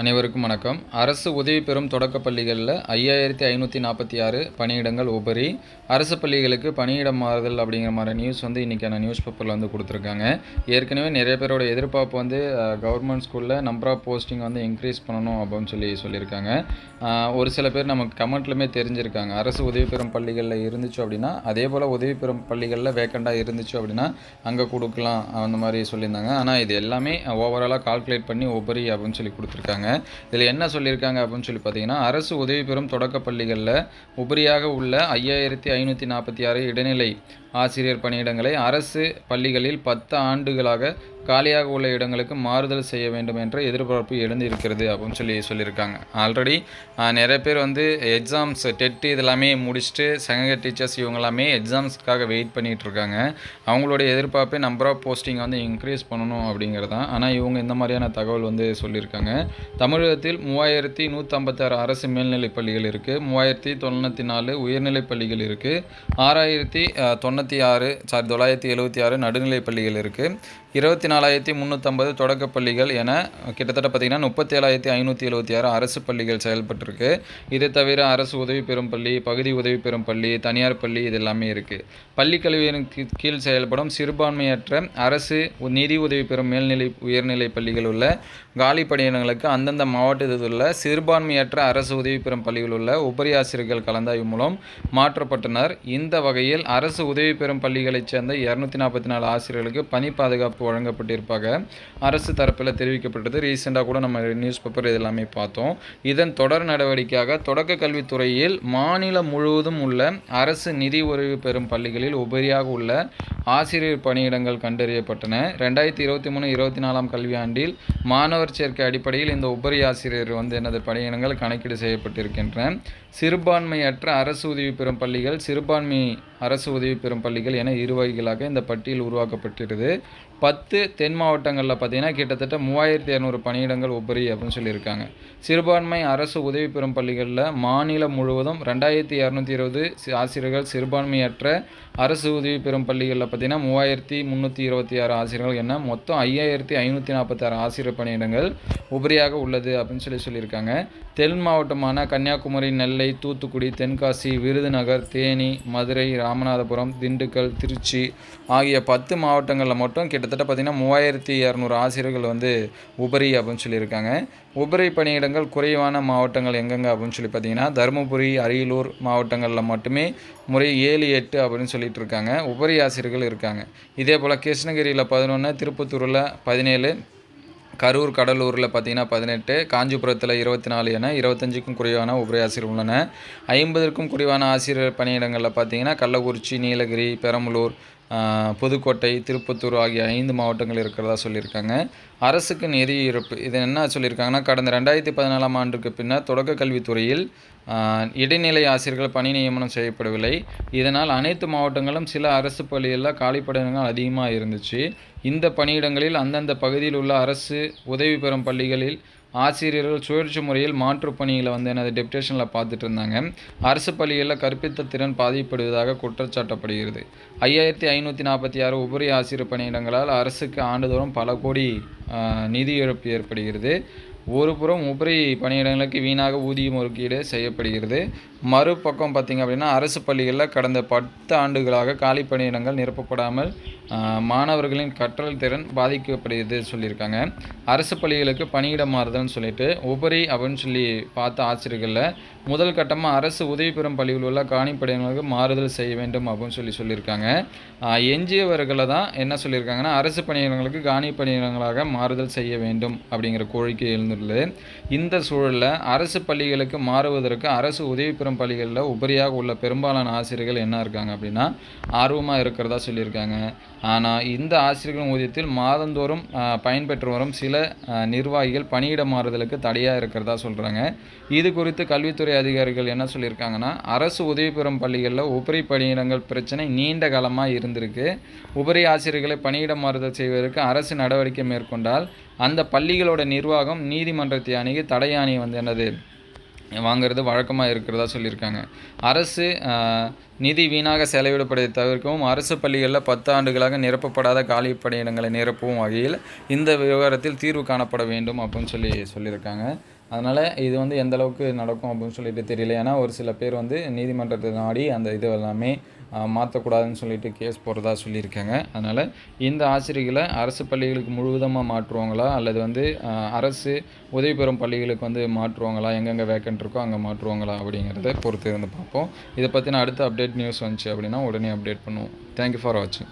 அனைவருக்கும் வணக்கம். அரசு உதவி பெறும் தொடக்கப் பள்ளிகளில் ஐயாயிரத்தி ஐநூற்றி நாற்பத்தி ஆறு பணியிடங்கள் உபரி அரசு பள்ளிகளுக்கு பணியிடம் மாறுதல் அப்படிங்கிற மாதிரி நியூஸ் வந்து இன்றைக்கான நியூஸ் பேப்பரில் வந்து கொடுத்துருக்காங்க. ஏற்கனவே நிறைய பேரோட எதிர்பார்ப்பு வந்து கவர்மெண்ட் ஸ்கூலில் நம்பர் ஆஃப் போஸ்டிங் வந்து இன்க்ரீஸ் பண்ணணும் அப்படின்னு சொல்லி சொல்லியிருக்காங்க. ஒரு சில பேர் நமக்கு கமெண்ட்லுமே தெரிஞ்சிருக்காங்க. அரசு உதவி பெறும் பள்ளிகளில் இருந்துச்சு அப்படின்னா அதே போல் உதவி பெறும் பள்ளிகளில் வேக்கண்டாக இருந்துச்சு அப்படின்னா அங்கே கொடுக்கலாம் அந்த மாதிரி சொல்லியிருந்தாங்க. ஆனால் இது எல்லாமே ஓவராலாக கால்குலேட் பண்ணி உபரி அப்படின்னு சொல்லி கொடுத்துருக்காங்க. இதில் என்ன சொல்லியிருக்காங்க அப்படின்னு சொல்லி பார்த்தீங்கன்னா அரசு உதவி பெறும் தொடக்க பள்ளிகளில் உபரியாக உள்ள ஐயாயிரத்தி ஐநூற்றி நாற்பத்தி ஆறு இடைநிலை ஆசிரியர் பணியிடங்களை அரசு பள்ளிகளில் பத்து ஆண்டுகளாக காலியாக உள்ள இடங்களுக்கு மாறுதல் செய்ய வேண்டும் என்ற எதிர்பார்ப்பு எழுந்திருக்கிறது அப்படின்னு சொல்லி சொல்லியிருக்காங்க. ஆல்ரெடி நிறைய பேர் வந்து எக்ஸாம்ஸ் டெட்டு இதெல்லாமே முடிச்சுட்டு செகண்ட் டீச்சர்ஸ் இவங்க எல்லாமே எக்ஸாம்ஸ்க்காக வெயிட் பண்ணிகிட்டு இருக்காங்க அவங்களுடைய எதிர்பார்ப்பே நம்பர் ஆஃப் போஸ்டிங் வந்து இன்க்ரீஸ் பண்ணணும் அப்படிங்கிறது தான் ஆனால் இவங்க இந்த மாதிரியான தகவல் வந்து சொல்லியிருக்காங்க. தமிழகத்தில் மூவாயிரத்தி நூற்றம்பத்தாறு அரசு மேல்நிலைப் பள்ளிகள் இருக்குது மூவாயிரத்தி தொண்ணூற்றி நாலு உயர்நிலைப் பள்ளிகள் இருக்குது ஆறாயிரத்தி தொண்ணூற்றி ஆறு சாரி தொள்ளாயிரத்தி எழுபத்தி ஆறு நடுநிலைப் பள்ளிகள் இருக்குது இருபத்தி நாலாயிரத்தி முந்நூற்றம்பது தொடக்கப் பள்ளிகள் என கிட்டத்தட்ட பார்த்திங்கன்னா முப்பத்தி ஏழாயிரத்தி ஐநூற்றி எழுபத்தி ஆறு அரசு பள்ளிகள் செயல்பட்டிருக்கு. இது தவிர அரசு உதவி பெறும் பள்ளி பகுதி உதவி பெறும் பள்ளி தனியார் பள்ளி இது எல்லாமே இருக்குது பள்ளி கல்வியின் கீழ் செயல்படும் சிறுபான்மையற்ற அரசு நிதி உதவி பெறும் மேல்நிலை உயர்நிலை பள்ளிகள் உள்ள காலி பணியிடங்களுக்கு அந்தந்த மாவட்டத்தில் உள்ள சிறுபான்மையற்ற அரசு உதவி பெறும் பள்ளியில் உள்ள உபரி ஆசிரியர்கள் கலந்தாய்வு மூலம் மாற்றப்பட்டனர். இந்த வகையில் அரசு உதவி பெறும் பள்ளிகளைச் சேர்ந்த இரநூத்தி நாற்பத்தி நாலு ஆசிரியர்களுக்கு பணி பாதுகாப்பு வழங்கப்பட்டிருப்பாக அரசு தரப்பில் தெரிவிக்கப்பட்டது. ரீசெண்டாக கூட நம்ம நியூஸ் பேப்பர் இதெல்லாமே பார்த்தோம். இதன் தொடர் நடவடிக்கையாக தொடக்க கல்வித்துறையில் மாநிலம் முழுவதும் உள்ள அரசு நிதி உதவி பெறும் பள்ளிகளில் உபரியாக உள்ள ஆசிரியர் பணியிடங்கள் கண்டறியப்பட்டன. ரெண்டாயிரத்தி இருபத்தி மூணு இருபத்தி நாலாம் கல்வியாண்டில் மாணவர் சேர்க்கை அடிப்படையில் இந்த உபரி ஆசிரியர் வந்து எனது பணியிடங்கள் கணக்கீடு செய்யப்பட்டிருக்கின்றன. சிறுபான்மையற்ற அரசு உதவி பெறும் பள்ளிகள் சிறுபான்மை அரசு உதவி பெறும் பள்ளிகள் என இரு வகைகளாக இந்த பட்டியல் உருவாக்கப்பட்டிருது பத்து தென் மாவட்டங்களில் பார்த்தீங்கன்னா கிட்டத்தட்ட மூவாயிரத்தி இரநூறு பணியிடங்கள் உபரி அப்படின்னு சொல்லியிருக்காங்க. சிறுபான்மை அரசு உதவி பெறும் பள்ளிகளில் மாநிலம் முழுவதும் ரெண்டாயிரத்தி இரநூத்தி இருபது ஆசிரியர்கள் சிறுபான்மையற்ற அரசு உதவி பெறும் பள்ளிகளில் பார்த்தீங்கன்னா மூவாயிரத்தி முந்நூற்றி இருபத்தி ஆறு ஆசிரியர்கள் என மொத்தம் ஐயாயிரத்தி ஐநூற்றி நாற்பத்தாறு ஆசிரியர் பணியிடங்கள் உபரியாக உள்ளது அப்படின்னு சொல்லி சொல்லியிருக்காங்க. தென் மாவட்டமான கன்னியாகுமரி நெல்லை தூத்துக்குடி தென்காசி விருதுநகர் தேனி மதுரை ராமநாதபுரம் திண்டுக்கல் திருச்சி ஆகிய பத்து மாவட்டங்களில் மட்டும் கிட்டத்தட்ட பார்த்திங்கன்னா மூவாயிரத்தி இரநூறு ஆசிரியர்கள் வந்து உபரி அப்படின்னு சொல்லியிருக்காங்க. உபரி பணியிடங்கள் குறைவான மாவட்டங்கள் எங்கெங்க அப்படின்னு சொல்லி பார்த்தீங்கன்னா தருமபுரி அரியலூர் மாவட்டங்களில் மட்டுமே முறை ஏழு எட்டு அப்படின்னு சொல்லிட்டு இருக்காங்க. உபரி ஆசிரியர்கள் இருக்காங்க. இதே போல் கிருஷ்ணகிரியில் பதினொன்று திருப்பத்தூரில் பதினேழு கரூர் கடலூரில் பார்த்தீங்கன்னா பதினெட்டு காஞ்சிபுரத்தில் இருபத்தி நாலு என இருபத்தஞ்சுக்கும் குறைவான உபரி ஆசிரியர் உள்ளன. ஐம்பதற்கும் குறைவான ஆசிரியர் பணியிடங்களில் பார்த்தீங்கன்னா கள்ளக்குறிச்சி நீலகிரி பெரம்பலூர் புதுக்கோட்டை திருப்பத்தூர் ஆகிய ஐந்து மாவட்டங்கள் இருக்கிறதா சொல்லியிருக்காங்க. அரசுக்கு நிதி இருப்பு. இது என்ன சொல்லியிருக்காங்கன்னா கடந்த ரெண்டாயிரத்தி பதினாலாம் ஆண்டுக்கு பின்னர் தொடக்க கல்வித்துறையில் இடைநிலை ஆசிரியர்கள் பணி நியமனம் செய்யப்படவில்லை. இதனால் அனைத்து மாவட்டங்களும் சில அரசு பள்ளிகளில் காலிப்பணியிடங்கள் அதிகமாக இருந்துச்சு. இந்த பணியிடங்களில் அந்தந்த பகுதியில் உள்ள அரசு உதவி பெறும் பள்ளிகளில் ஆசிரியர்கள் சுழற்சி முறையில் மாற்றுப் பணிகளை வந்து எனது டெப்டேஷனில் பார்த்துட்டு இருந்தாங்க. அரசு பள்ளிகளில் கற்பித்த திறன் பாதிக்கப்படுவதாக குற்றச்சாட்டப்படுகிறது. ஐயாயிரத்தி ஐநூற்றி நாற்பத்தி ஆறு உபரி ஆசிரியர் பணியிடங்களால் அரசுக்கு ஆண்டுதோறும் பல கோடி நிதி இழப்பு ஏற்படுகிறது. ஒருபுறம் உபரி பணியிடங்களுக்கு வீணாக ஊதியம் ஒதுக்கீடு செய்யப்படுகிறது. மறுபக்கம் பார்த்திங்க அப்படின்னா அரசு பள்ளிகளில் கடந்த பத்து ஆண்டுகளாக காலி பணியிடங்கள் நிரப்பப்படாமல் மாணவர்களின் கற்றல் திறன் பாதிக்கப்படுகிறது சொல்லியிருக்காங்க. அரசு பள்ளிகளுக்கு பணியிட மாறுதல்னு சொல்லிட்டு உபரி அப்படின்னு சொல்லி பார்த்த ஆசிரியர்களில் முதல் கட்டமாக அரசு உதவி பெறும் பள்ளியில் உள்ள காணி மாறுதல் செய்ய வேண்டும் அப்படின்னு சொல்லி சொல்லியிருக்காங்க. எஞ்சியவர்களை தான் என்ன சொல்லியிருக்காங்கன்னா அரசு பணியிடங்களுக்கு காணி பணியிடங்களாக மாறுதல் செய்ய வேண்டும் அப்படிங்கிற கோரிக்கை எழுந்துள்ளது. இந்த சூழலில் அரசு பள்ளிகளுக்கு மாறுவதற்கு அரசு உதவி பெறும் பள்ளிகளில் உபரியாக உள்ள பெரும்பாலான ஆசிரியர்கள் என்ன இருக்காங்க அப்படின்னா ஆர்வமாக இருக்கிறதா சொல்லியிருக்காங்க. ஆனால் இந்த ஆசிரியர்கள் ஊதியத்தில் மாதந்தோறும் பயன்பெற்று வரும் சில நிர்வாகிகள் பணியிட மாறுதலுக்கு தடையாக இருக்கிறதா சொல்கிறாங்க இது குறித்து கல்வித்துறை அதிகாரிகள் என்ன சொல்லியிருக்காங்கன்னா அரசு உதவி பெறும் பள்ளிகளில் உபரி பணியிடங்கள் பிரச்சனை நீண்ட காலமாக இருந்திருக்கு. உபரி ஆசிரியர்களை பணியிட மாறுதல் செய்வதற்கு அரசு நடவடிக்கை மேற்கொண்டால் அந்த பள்ளிகளோட நிர்வாகம் நீதிமன்றத்தை அணுகி தடை வந்து என்னது? வாங்கிறது வழக்கமாக இருக்கிறதா சொல்லியிருக்காங்க. அரசு நிதி வீணாக செலவிடப்படுவதை தவிர்க்கவும் அரசு பள்ளிகளில் பத்து ஆண்டுகளாக நிரப்பப்படாத காலி பணியிடங்களை நிரப்பவும் வகையில் இந்த விவகாரத்தில் தீர்வு காணப்பட வேண்டும் அப்படின்னு சொல்லி சொல்லியிருக்காங்க. அதனால் இது வந்து எந்த அளவுக்கு நடக்கும் அப்படின்னு சொல்லிட்டு தெரியல. ஏன்னா ஒரு சில பேர் வந்து நீதிமன்றத்தை நாடி அந்த இது எல்லாமே மாற்றக்கூடாதுன்னு சொல்லிட்டு கேஸ் போடுறதா சொல்லியிருக்காங்க. அதனால் இந்த ஆசிரியர்களை அரசு பள்ளிகளுக்கு முழுவதமாக மாற்றுவாங்களா? அல்லது வந்து அரசு உதவி பெறும் பள்ளிகளுக்கு வந்து மாற்றுவாங்களா? எங்கெங்கே வேக்கன்ட் இருக்கோ அங்கே மாற்றுவாங்களா? அப்படிங்கிறத பொறுத்து இருந்து பார்ப்போம். இதை பற்றின அடுத்த அப்டேட் நியூஸ் வந்துச்சு அப்படின்னா உடனே அப்டேட் பண்ணுவோம். தேங்க்யூ ஃபார் வாட்சிங்